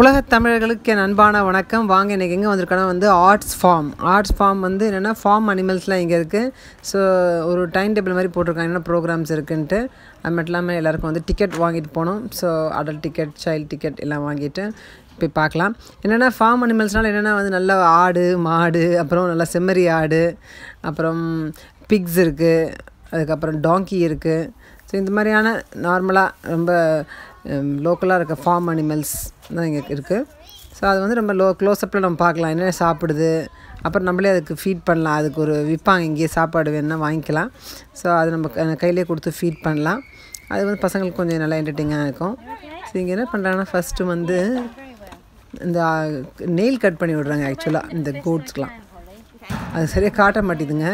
உலகத் தமிழர்களுக்கு என் அன்பான வணக்கம். வாங்க இன்றைக்கி எங்கே வந்திருக்கோன்னா வந்து ஆர்ட்ஸ் ஃபார்ம் ஆர்ட்ஸ் ஃபார்ம் வந்து என்னென்னா ஃபார்ம் அனிமல்ஸ்லாம் இங்கே இருக்குது ஸோ ஒரு டைம் டேபிள் மாதிரி போட்டிருக்காங்க. என்ன ப்ரோக்ராம்ஸ் இருக்குன்ட்டு. அது மட்டும் இல்லாமல் எல்லாருக்கும் வந்து டிக்கெட் வாங்கிட்டு போகணும். So adult ticket child ticket எல்லாம் வாங்கிட்டு போய் பார்க்கலாம். என்னென்னா ஃபார்ம் அனிமல்ஸ்னால் என்னென்னா வந்து நல்ல ஆடு மாடு அப்புறம் நல்லா செம்மறி ஆடு அப்புறம் பிக்ஸ் இருக்குது அதுக்கப்புறம் டாங்கி இருக்குது ஸோ இந்த மாதிரியான நார்மலாக ரொம்ப Um, லோக்கலாக இருக்க ஃபார்ம் அனிமல்ஸ் தான் இங்கே இருக்குது ஸோ அது வந்து நம்ம லோ க்ளோஸ்அப்பில் நம்ம பார்க்கலாம். என்ன சாப்பிடுது? அப்புறம் நம்மளே அதுக்கு ஃபீட் பண்ணலாம். அதுக்கு ஒரு விற்பாங்க இங்கேயே சாப்பாடு வேணுன்னா வாங்கிக்கலாம். ஸோ அது நம்ம க- கையிலே கொடுத்து ஃபீட் பண்ணலாம். அது வந்து பசங்களுக்கு கொஞ்சம் நல்லா என்டர்டெயினாக இருக்கும். ஸோ இங்கே என்ன பண்ணுறாங்கன்னா ஃபஸ்ட்டு வந்து இந்த நெயில் கட் பண்ணி விடுறாங்க ஆக்சுவலாக இந்த கோட்ஸ்க்கெலாம் அது சரியாக காட்ட மாட்டேதுங்க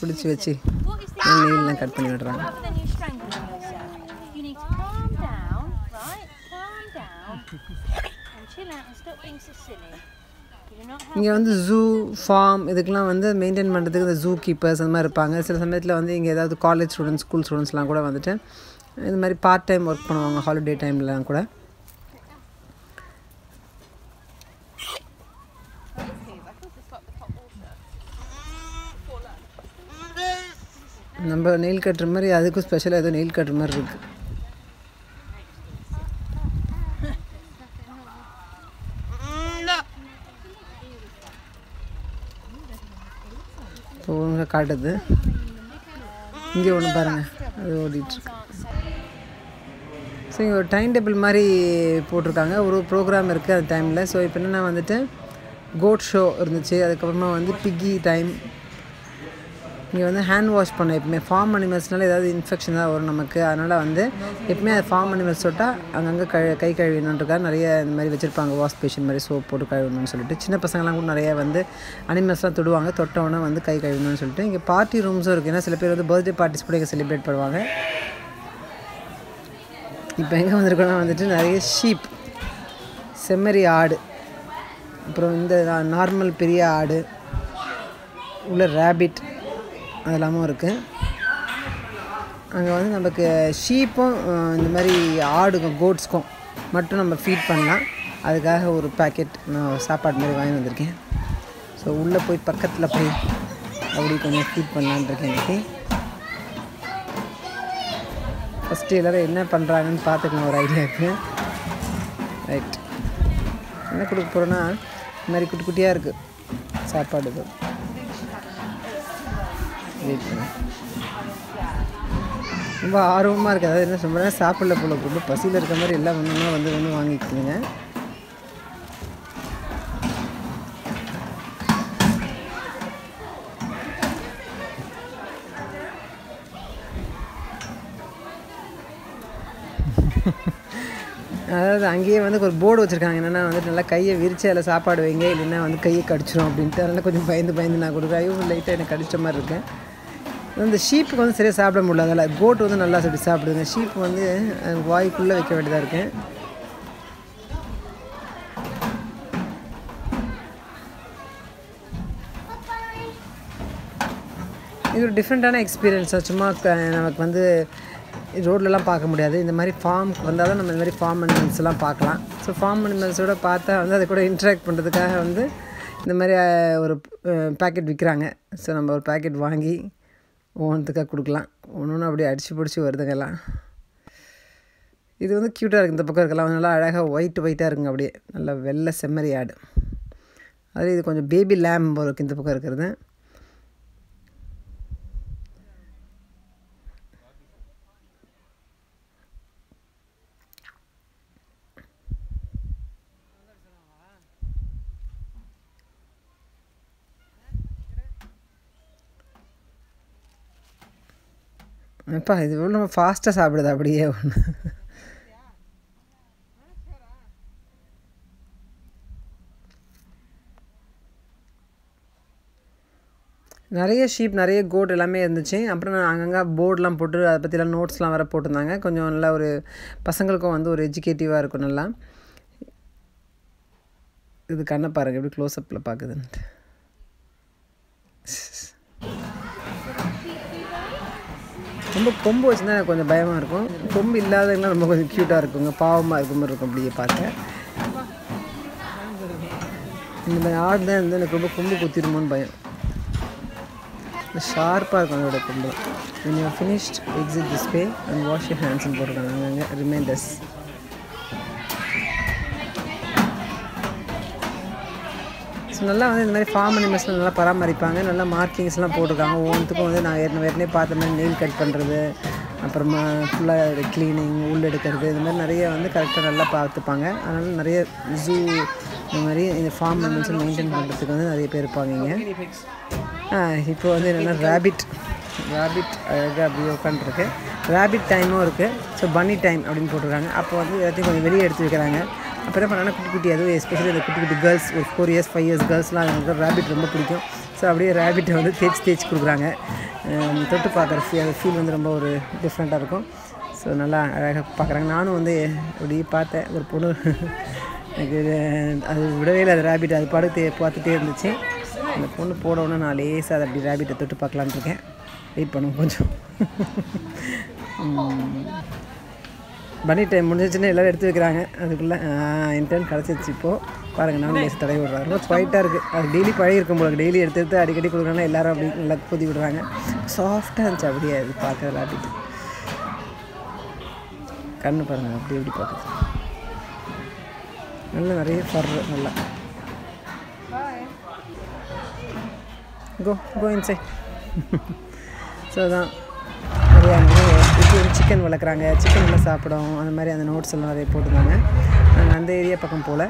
பிடிச்சி வச்சு நெயிலெலாம் கட் பண்ணி விடுறாங்க. இங்கே வந்து ஜூ ஃபார்ம் இதுக்கெலாம் வந்து மெயின்டைன் பண்ணுறதுக்கு இந்த ஜூ கீப்பர்ஸ் அந்த மாதிரி இருப்பாங்க. சில சமயத்தில் வந்து இங்கே ஏதாவது காலேஜ் ஸ்டூடெண்ட்ஸ் ஸ்கூல் ஸ்டூடெண்ட்ஸ்லாம் கூட வந்துட்டு இது மாதிரி பார்ட் டைம் ஒர்க் பண்ணுவாங்க ஹாலிடே டைம்லாம் கூட. நம்ம நெயில் கட்டுற மாதிரி அதுக்கும் ஸ்பெஷலாக ஏதோ நெயில் கட்டுற மாதிரி இருக்குது இப்போ ஒழுங்காக காட்டுது. இங்கே ஒன்று பாருங்கள் அது ஓடிட்டுருக்கு. ஸோ இங்கே ஒரு டைம் டேபிள் மாதிரி போட்டிருக்காங்க. ஒரு ப்ரோக்ராம் இருக்குது அந்த டைமில் ஸோ இப்போ என்னென்னா வந்துட்டு கோட் ஷோ இருந்துச்சு. அதுக்கப்புறமா வந்து பிக்கி டைம் இங்கே வந்து ஹேண்ட் வாஷ் பண்ண எப்பவுமே ஃபார்ம் அனிமல்ஸ்னால ஏதாவது இன்ஃபெக்ஷன் தான் வரும் நமக்கு. அதனால் வந்து எப்பவுமே அது ஃபார்ம் அனிமல்ஸ் தொட்டால் அங்கங்கே கழு கை கழுவினுன்றக்காக நிறைய இந்த மாதிரி வச்சுருப்பாங்க. வாஷ் பேஷன் மாதிரி சோப் போட்டு கழுவணும்னு சொல்லிட்டு. சின்ன பசங்களாம் கூட நிறைய வந்து அனிமல்ஸ்லாம் தொடுவாங்க. தொட்டவொன்னே வந்து கை கழுவணும்னு சொல்லிட்டு. இங்கே பார்ட்டி ரூம்ஸும் இருக்குது ஏன்னா சில பேர் வந்து பர்த்டே பார்ட்டிஸ் கூட இங்கே செலிப்ரேட் பண்ணுவாங்க. இப்போ எங்கே வந்திருக்கோன்னா வந்துட்டு நிறைய ஷீப் செம்மறி ஆடு. அப்புறம் இந்த நார்மல் பெரிய ஆடு. உள்ள ரேபிட் அது எல்லாமும் இருக்குது அங்கே வந்து நமக்கு ஷீப்பும் இந்த மாதிரி ஆடுக்கும் கோட்ஸ்க்கும் மட்டும் நம்ம ஃபீட் பண்ணலாம். அதுக்காக ஒரு பேக்கெட் நான் சாப்பாடு மாதிரி வாங்கி வந்திருக்கேன். ஸோ உள்ளே போய் பக்கத்தில் போய் அப்படி கொஞ்சம் ஃபீட் பண்ணலான்னு இருக்கேன் ஃபஸ்ட்டு எல்லோரும் என்ன பண்ணுறாங்கன்னு பார்த்துக்கலாம் ஒரு ஐடியா இருக்குது ரைட் என்ன கொடுக்க போகிறோன்னா இந்த மாதிரி குட்டி குட்டியாக இருக்குது சாப்பாடு வெயிட் பண்ணு ரொம்ப ஆர்வமாக இருக்குது அதாவது என்ன சொல்கிறேன் சாப்பிடல போல ரொம்ப பசியில் இருக்க மாதிரி எல்லாம் ஒன்றுனா வந்து ஒன்று வாங்கிக்கோங்க அதாவது அங்கேயே வந்து ஒரு போர்டு வச்சுருக்காங்க. என்னென்னா வந்துட்டு நல்லா கையை விரிச்சு அதில் சாப்பாடு வைங்க. இல்லைன்னா வந்து கையை கடிச்சிரும் அப்படின்ட்டு. அதனால் கொஞ்சம் பயந்து பயந்து நான் கொடுக்குறேன். ஐயோ லைட்டாக எனக்கு கடிச்ச மாதிரி இருக்கேன் இந்த ஷீப்புக்கு வந்து சரியாக சாப்பிட முடியல. அதில் கோட் வந்து நல்லா சரி சாப்பிடுங்க. ஷீப் வந்து அஹ், வாய்க்குள்ளே வைக்க வேண்டியதாக இருக்கேன் இது ஒரு டிஃப்ரெண்ட்டான எக்ஸ்பீரியன்ஸ் சும்மா க- நமக்கு வந்து ரோட்லலாம் பார்க்க முடியாது. இந்த மாதிரி ஃபார்ம் வந்தால் தான் நம்ம இந்த மாதிரி ஃபார்ம் அனிமல்ஸ்லாம் பார்க்கலாம். ஸோ ஃபார்ம் அனிமல்ஸோட பார்த்தா வந்து அது கூட இன்ட்ராக்ட் பண்ணுறதுக்காக வந்து இந்த மாதிரி ஒரு பேக்கெட் விற்கிறாங்க ஸோ நம்ம ஒரு பேக்கெட் வாங்கி ஒவ்வொன்றுத்துக்காக கொடுக்கலாம். ஒன்று ஒன்று அப்படியே அடித்து பிடிச்சி வருதுங்கெல்லாம். இது வந்து க்யூட்டாக இருக்குது இந்த பக்கம் இருக்கலாம். நல்லா அழகாக ஒயிட் ஒயிட்டாக இருக்குங்க அப்படியே. நல்லா வெள்ளை செம்மறி ஆடு. அது இது கொஞ்சம் பேபி லேம்ப் இருக்குது இந்த பக்கம் இருக்கிறது. அப்பா இது இவ்வளோ நம்ம ஃபாஸ்ட்டாக சாப்பிடுது அப்படியே. ஒன்று நிறைய ஷீப் நிறைய கோட் எல்லாமே இருந்துச்சு. அப்புறம் நான் அங்கங்கே போர்டெலாம் போட்டு அதை பற்றிலாம் நோட்ஸ்லாம் வேறு போட்டிருந்தாங்க. கொஞ்சம் நல்லா ஒரு பசங்களுக்கும் வந்து ஒரு எஜுகேட்டிவாக இருக்கும் நல்லா. இது கண்ணை பாருங்கள் எப்படி க்ளோஸ்அப்பில் பார்க்குதுன்ட்டு ரொம்ப கொம்பு வச்சுருந்தா எனக்கு கொஞ்சம் பயமாக இருக்கும். கொம்பு இல்லாதவங்களாம் ரொம்ப கொஞ்சம் க்யூட்டாக இருக்குங்க. பாவமாக இருக்க மாதிரி இருக்கும் அப்படியே பார்த்தேன் இந்த மாதிரி ஆடு தான் வந்து எனக்கு ரொம்ப கொம்பு குத்திடுமோன்னு பயம். ஷார்ப்பாக இருக்கும் அதோட கொம்பு. When you are finished exit this way and wash your hands போட்டிருக்காங்க ரிமைண்டர்ஸ் நல்லா வந்து இந்த மாதிரி ஃபார்ம் அனிமல்ஸ்லாம் நல்லா பராமரிப்பாங்க. நல்லா மார்க்கிங்ஸ்லாம் போட்டிருக்காங்க. ஒவ்வொன்றுத்துக்கும் வந்து நான் ஏற்கனவே ஏற்கனவே பார்த்த மாதிரி நெயில் கட் பண்ணுறது அப்புறமா ஃபுல்லாக க்ளீனிங் உள் எடுக்கிறது இந்த மாதிரி நிறைய வந்து கரெக்டாக நல்லா பார்த்துப்பாங்க. அதனால நிறைய ஜூ இந்த மாதிரி இந்த ஃபார்ம் அனிமல்ஸை மெயின்டைன் பண்ணுறதுக்கு வந்து நிறைய பேர் இருப்பாங்க இங்கே. இப்போ வந்து என்னென்னா ரேபிட் ரேபிட் அழகாக அப்படியே உட்காந்துருக்கு ரேபிட் டைமும் இருக்குது ஸோ பன்னி டைம் அப்படின்னு போட்டிருக்காங்க. அப்போ வந்து எல்லாத்தையும் கொஞ்சம் வெளியே எடுத்து வைக்கிறாங்க. அப்போ என்ன பண்ணாங்கன்னா குட்டி குட்டி அதுவும் எஸ்பெஷலி அந்த குட்டி குட்டி கேர்ள்ஸ் ஒரு ஃபோர் இயர்ஸ் ஃபைவ் இயர்ஸ் கேர்ள்ஸ்லாம் அவங்களுக்கு ரேபிட் ரொம்ப பிடிக்கும். ஸோ அப்படியே ரேபிட்டை வந்து தேய்ச்சி தேய்ச்சி கொடுக்குறாங்க. தொட்டு பார்க்குற ஃபீ அந்த ஃபீல் வந்து ரொம்ப ஒரு டிஃப்ரெண்ட்டாக இருக்கும். ஸோ நல்லா அழகாக பார்க்குறாங்க. நானும் வந்து அப்படியே பார்த்தேன். ஒரு பொண்ணு எனக்கு அது விடவே இல்லை அது ரேபிட் அது படுத்து பார்த்துட்டே இருந்துச்சு. அந்த பொண்ணு போட உடனே நான் லேசாக அதை அப்படி ரேபிட்டை தொட்டு பார்க்கலான்னு இருக்கேன். வெயிட் பண்ணுவோம் கொஞ்சம். பனி டைம் முடிஞ்சிச்சுன்னு எல்லோரும் எடுத்து வைக்கிறாங்க. அதுக்குள்ளே இன்டர்ன் கிடச்சிருச்சு இப்போது பாருங்கள் நானும் லேஸ் தடவி விட்றாரு ரொம்ப ஸ்வைட்டாக இருக்குது அது டெய்லி பழகிருக்கும் போல டெய்லி எடுத்து எடுத்து அடிக்கடி கொடுக்குறாங்க எல்லாரும் அப்படி நல்லா கொதி விடுறாங்க. சாஃப்டாக இருந்துச்சு அப்படியே அது பார்க்க விளாட்டிட்டு கண்ணு பாருங்கள் அப்படி எப்படி பார்க்குது. நல்லா நிறைய ஃபர் நல்லா. கோ கோ இன்சைட் ஸோ தான் நிறையா இப்போ சிக்கன் வளர்க்குறாங்க. சிக்கன் எல்லாம் சாப்பிடும். அந்த மாதிரி அந்த நோட்ஸ் எல்லாம் நிறைய போட்டிருந்தாங்க. நாங்கள் அந்த ஏரியா பக்கம் போல்.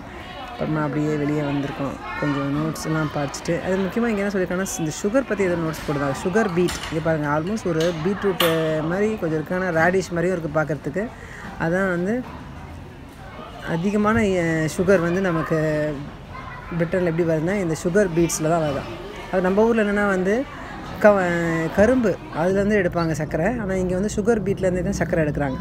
அப்புறமா அப்படியே வெளியே வந்திருக்கோம். கொஞ்சம் நோட்ஸ் எல்லாம் படிச்சுட்டு. அது முக்கியமாக இங்கே என்ன சொல்லியிருக்காங்கன்னா இந்த சுகர் பற்றி எதுவும் நோட்ஸ் போடுறாங்க சுகர் பீட் இது பாருங்கள் ஆல்மோஸ்ட் ஒரு பீட்ரூட் மாதிரி கொஞ்சம் இருக்குது ஆனால் ரேடிஷ் மாதிரியும் இருக்குது பார்க்குறதுக்கு. அதான் வந்து அதிகமான சுகர் வந்து நமக்கு பிரிட்டனில் எப்படி வருதுன்னா இந்த சுகர் பீட்ஸில் தான் வருது. அது நம்ம ஊரில் என்னென்னா வந்து க கரும்பு அதுலேருந்து எடுப்பாங்க சர்க்கரை. ஆனால் இங்கே வந்து சுகர் பீட்லேருந்து தான் சர்க்கரை எடுக்கிறாங்க.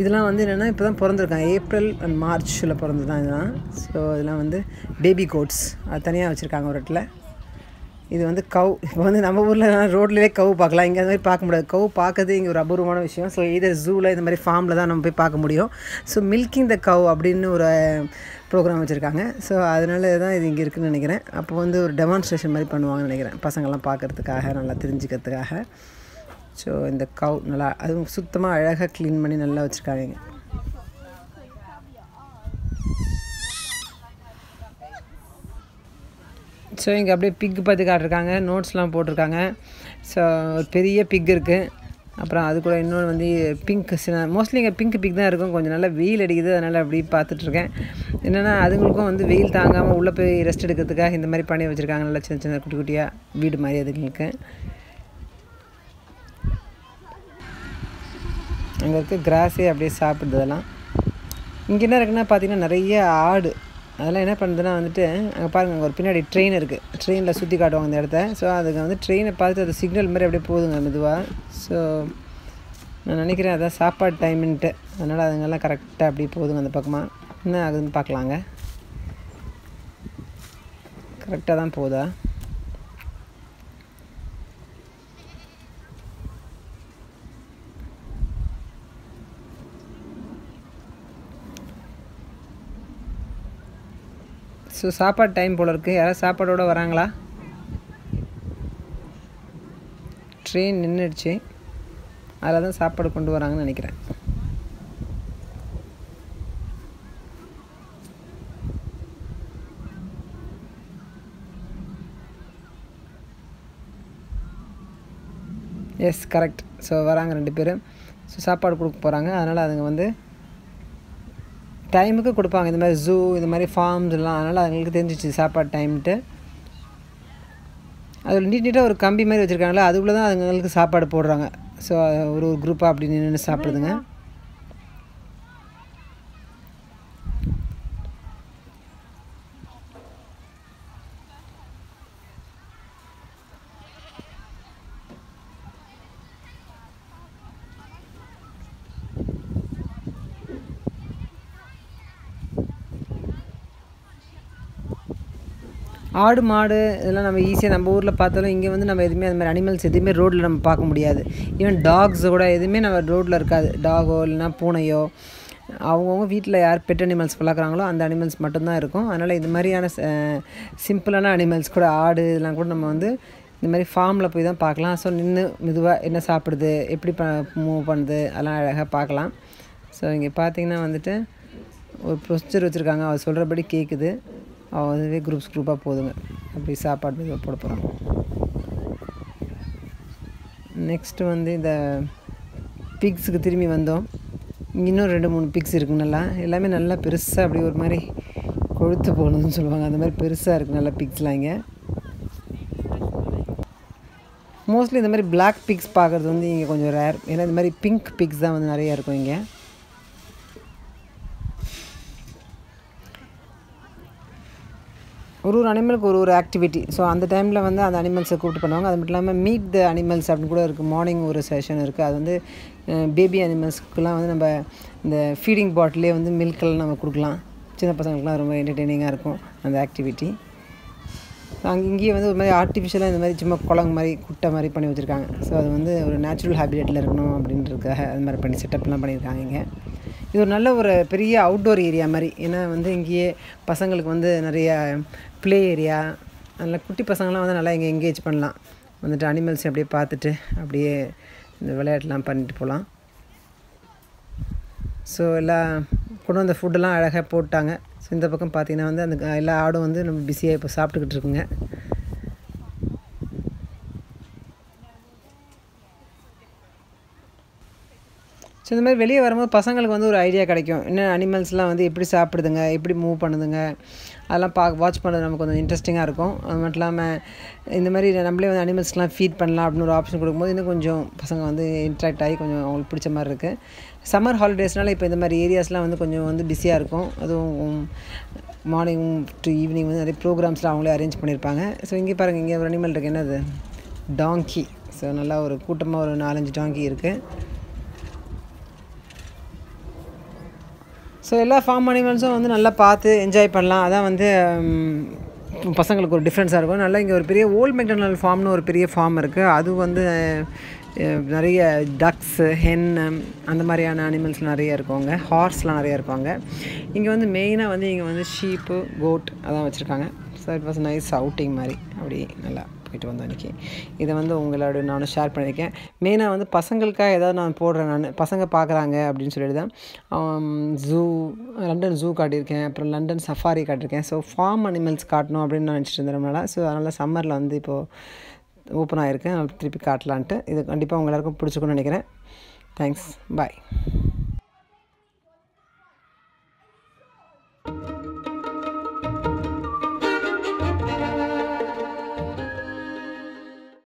இதெல்லாம் வந்து என்னென்னா இப்போ தான் பிறந்திருக்காங்க. ஏப்ரல் அண்ட் மார்ச்சில் பிறந்து தான் இதெல்லாம். ஸோ இதெல்லாம் வந்து பேபி கோட்ஸ் அது தனியாக வச்சுருக்காங்க ஒரு இடத்துல. இது வந்து கவு இப்போ வந்து நம்ம ஊரில் ரோட்லேயே கவு பார்க்கலாம். இங்கே அந்த மாதிரி பார்க்க முடியாது. கவு பார்க்கறது இங்கே ஒரு அபூர்வமான விஷயம். ஸோ இதர் ஜூவில் இந்த மாதிரி ஃபார்மில் தான் நம்ம போய் பார்க்க முடியும். ஸோ மில்கிங் த கவு அப்படின்னு ஒரு ப்ரோக்ராம் வச்சுருக்காங்க. ஸோ அதனால தான் இது இங்கே இருக்குதுன்னு நினைக்கிறேன். அப்போ வந்து ஒரு டெமான்ஸ்ட்ரேஷன் மாதிரி பண்ணுவாங்கன்னு நினைக்கிறேன். பசங்கள்லாம் பார்க்குறதுக்காக நல்லா தெரிஞ்சுக்கிறதுக்காக. ஸோ இந்த கவு நல்லா அதுவும் சுத்தமாக அழகாக க்ளீன் பண்ணி நல்லா வச்சுருக்காங்க ஸோ இங்கே அப்படியே பிக் பற்றி காட்டிருக்காங்க நோட்ஸ்லாம் போட்டிருக்காங்க. ஸோ ஒரு பெரிய பிக் இருக்குது அப்புறம் அது கூட இன்னொன்று வந்து பிங்க் மோஸ்ட்லி இங்கே பிங்க் பிக் தான் இருக்கும். கொஞ்சம் நல்லா வெயில் அடிக்குது. அதனால் அப்படி பார்த்துட்ருக்கேன். என்னென்னா அதுங்களுக்கும் வந்து வெயில் தாங்காமல் உள்ளே போய் ரெஸ்ட் எடுக்கிறதுக்காக இந்த மாதிரி பண்ணி வச்சுருக்காங்க நல்லா சின்ன சின்ன குட்டி குட்டியாக வீடு மாதிரி அதுங்களுக்கு. அங்கே இருக்க கிராஸே அப்படியே சாப்பிடுது அதெல்லாம். இங்கே என்ன இருக்குன்னா பார்த்திங்கன்னா நிறைய ஆடு. அதெல்லாம் என்ன பண்ணுதுன்னா வந்துட்டு அங்கே பாருங்கள் அங்கே ஒரு பின்னாடி ட்ரெயின் இருக்குது ட்ரெயினில் சுற்றி காட்டுவாங்க அந்த இடத்த. ஸோ அதுக்கு வந்து ட்ரெயினை பார்த்து அது சிக்னல் மாதிரி அப்படியே போகுதுங்க மெதுவாக ஸோ நான் நினைக்கிறேன் அதான் சாப்பாடு டைமுன்ட்டு அதனால் அதுங்கெல்லாம் கரெக்டாக அப்படியே போகுதுங்க அந்த பக்கமாக என்ன ஆகுதுன்னு பார்க்கலாங்க. கரெக்டாக தான் போகுதா? ஸோ சாப்பாடு டைம் போல் இருக்குது யாராவது சாப்பாடோட வராங்களா? ட்ரெயின் நின்றுடுச்சு அதில் தான் சாப்பாடு கொண்டு வராங்கன்னு நினைக்கிறேன். எஸ் கரெக்ட் ஸோ வராங்க ரெண்டு பேரும் ஸோ சாப்பாடு கொடுக்க போகிறாங்க அதனால் அதுங்க வந்து டைமுக்கு கொடுப்பாங்க. இந்த மாதிரி ஜூ இந்த மாதிரி ஃபார்ம்ஸ் எல்லாம். அதனால் அவங்களுக்கு தெரிஞ்சிச்சு சாப்பாடு டைம்ட்டு அதில் நீட் நீட்டாக ஒரு கம்பி மாதிரி வச்சுருக்காங்களா அதுக்குள்ளே தான் அதுங்களுக்கு சாப்பாடு போடுறாங்க. ஸோ ஒரு ஒரு குரூப்பாக அப்படி நின்று சாப்பிடுதுங்க. ஆடு மாடு இதெல்லாம் நம்ம ஈஸியாக நம்ம ஊரில் பார்த்தாலும் இங்கே வந்து நம்ம எதுவுமே அந்த மாதிரி அனிமல்ஸ் எதுவுமே ரோட்டில் நம்ம பார்க்க முடியாது. ஈவன் டாக்ஸ் கூட எதுவுமே நம்ம ரோட்டில் இருக்காது. டாகோ இல்லைன்னா பூனையோ அவங்கவுங்க வீட்டில் யார் பெட் அனிமல்ஸ் வளர்க்குறாங்களோ அந்த அனிமல்ஸ் மட்டும்தான் இருக்கும். அதனால் இது மாதிரியான சிம்பிளான அனிமல்ஸ் கூட ஆடு இதெல்லாம் கூட நம்ம வந்து இந்த மாதிரி ஃபார்மில் போய் தான் பார்க்கலாம். ஸோ நின்று மெதுவாக என்ன சாப்பிடுது எப்படி ப மூவ் பண்ணுது அதெல்லாம் அழகாக பார்க்கலாம். ஸோ இங்கே பார்த்தீங்கன்னா வந்துட்டு ஒரு ப்ரொசீஜர் வச்சுருக்காங்க. அவர் சொல்கிறபடி கேட்குது அதுவே குரூப்ஸ் குரூப்பாக போதுங்க. அப்படி சாப்பாடு மெதுவாக போட போகிறோம் நெக்ஸ்ட்டு வந்து இந்த பிக்ஸுக்கு திரும்பி வந்தோம். இன்னும் ரெண்டு மூணு பிக்ஸ் இருக்குது நல்லா. எல்லாமே நல்லா பெருசாக அப்படி ஒரு மாதிரி கொழுத்து போகணுன்னு சொல்லுவாங்க. அந்த மாதிரி பெருசாக இருக்குது நல்லா பிக்ஸ்லாம் இங்கே. மோஸ்ட்லி இந்த மாதிரி பிளாக் பிக்ஸ் பார்க்குறது வந்து இங்கே கொஞ்சம் ரேர் ஏன்னா இந்த மாதிரி பிங்க் பிக்ஸ் தான் வந்து நிறையா இருக்கும் இங்கே. ஒரு ஒரு அனிமலுக்கு ஒரு ஒரு ஆக்டிவிட்டி ஸோ அந்த டைமில் வந்து அந்த அனிமல்ஸை கூப்பிட்டு பண்ணுவாங்க. அது மட்டும் இல்லாமல் மீட் த அனிமல்ஸ் அப்படின்னு கூட இருக்குது மார்னிங் ஒரு செஷன் இருக்குது அது வந்து பேபி அனிமல்ஸ்க்குலாம் வந்து நம்ம இந்த ஃபீடிங் பாட்டிலே வந்து மில்க்கெல்லாம் நம்ம கொடுக்கலாம். சின்ன பசங்களுக்குலாம் ரொம்ப என்டர்டெய்னிங்காக இருக்கும் அந்த ஆக்டிவிட்டி அங்கே இங்கேயே வந்து ஒரு மாதிரி ஆர்டிஃபிஷியலாக இந்த மாதிரி சும்மா குளங்க மாதிரி குட்டை மாதிரி பண்ணி வச்சுருக்காங்க. ஸோ அது வந்து ஒரு நேச்சுரல் ஹேபிடேட்டில் இருக்கணும் அப்படின்றதுக்காக அது மாதிரி பண்ணி செட்டப்லாம் பண்ணியிருக்காங்க இங்கே. இது ஒரு நல்ல ஒரு பெரிய அவுட்டோர் ஏரியா மாதிரி. ஏன்னா வந்து இங்கேயே பசங்களுக்கு வந்து நிறைய ப்ளே ஏரியா நல்ல குட்டி பசங்களாம் வந்து நல்லா இங்கே எங்கேஜ் பண்ணலாம். வந்துட்டு அனிமல்ஸ் அப்படியே பார்த்துட்டு அப்படியே இந்த விளையாட்டுலாம் பண்ணிட்டு போகலாம். ஸோ எல்லாம் கொண்டு வந்த ஃபுட்டெல்லாம் அழகாக போட்டாங்க. ஸோ இந்த பக்கம் பார்த்தீங்கன்னா வந்து அந்த எல்லா ஆடும் வந்து நம்ம பிஸியாக இப்போ சாப்பிட்டுக்கிட்டு இருக்குங்க. ஸோ இந்த மாதிரி வெளியே வரும்போது பசங்களுக்கு வந்து ஒரு ஐடியா கிடைக்கும். என்ன அனிமல்ஸ்லாம் வந்து எப்படி சாப்பிடுதுங்க எப்படி மூவ் பண்ணுதுங்க அதெல்லாம் பா வாட்ச் பண்ணுறது நமக்கு கொஞ்சம் இன்ட்ரெஸ்டிங்காக இருக்கும். அது மட்டும் இல்லாமல் இந்த மாதிரி நம்மளே வந்து அனிமல்ஸ்லாம் ஃபீட் பண்ணலாம் அப்படின்னு ஒரு ஆப்ஷன் கொடுக்கும்போது இன்னும் கொஞ்சம் பசங்க வந்து இன்ட்ராக்ட் ஆகி கொஞ்சம் அவங்களுக்கு பிடிச்ச மாதிரி இருக்குது சம்மர் ஹாலிடேஸ்னால இப்போ இந்த மாதிரி ஏரியாஸ்லாம் வந்து கொஞ்சம் வந்து பிஸியாக இருக்கும். அதுவும் மார்னிங் டு ஈவினிங் வந்து நிறைய ப்ரோக்ராம்ஸ்லாம் அவங்களே அரேஞ்ச் பண்ணியிருப்பாங்க ஸோ இங்கே பாருங்கள் இங்கே ஒரு அனிமல் இருக்குது என்னது? டாங்கி ஸோ நல்லா ஒரு கூட்டமாக ஒரு நாலஞ்சு டாங்கி இருக்குது ஸோ எல்லா ஃபார்ம் அனிமல்ஸும் வந்து நல்லா பார்த்து என்ஜாய் பண்ணலாம். அதான் வந்து பசங்களுக்கு ஒரு டிஃப்ரென்ஸாக இருக்கும். நல்லா இங்கே ஒரு பெரிய ஓல்ட் மெக்டனல் ஃபார்ம்னு ஒரு பெரிய ஃபார்ம் இருக்குது அது வந்து நிறைய டக்ஸு ஹென் அந்த மாதிரியான அனிமல்ஸ் நிறைய இருக்குங்க. ஹார்ஸ்லாம் நிறைய இருப்பாங்க. இங்கே வந்து மெயினாக வந்து இங்கே வந்து ஷீப்பு கோட் அதான் வச்சுருக்காங்க. So it was nice outing மாதிரி. அப்படி நல்லா போயிட்டு வந்தோம் அன்றைக்கி இதை வந்து உங்களோட நானும் ஷேர் பண்ணியிருக்கேன். மெயினாக வந்து பசங்களுக்காக ஏதாவது நான் போடுறேன் நான். பசங்க பார்க்குறாங்க அப்படின்னு சொல்லிட்டு தான் ஜூ லண்டன் ஜூ காட்டியிருக்கேன். அப்புறம் லண்டன் சஃபாரி காட்டியிருக்கேன். ஸோ ஃபார்ம் அனிமல்ஸ் காட்டணும் அப்படின்னு நான் நினச்சிட்டு இருந்தேன் ஸோ அதனால் சம்மரில் வந்து இப்போது ஓப்பன் ஆகிருக்கேன் திருப்பி காட்டலான்ட்டு. இது கண்டிப்பாக உங்கள் எல்லாருக்கும் பிடிச்சிக்கணும்னு நினைக்கிறேன். Thanks bye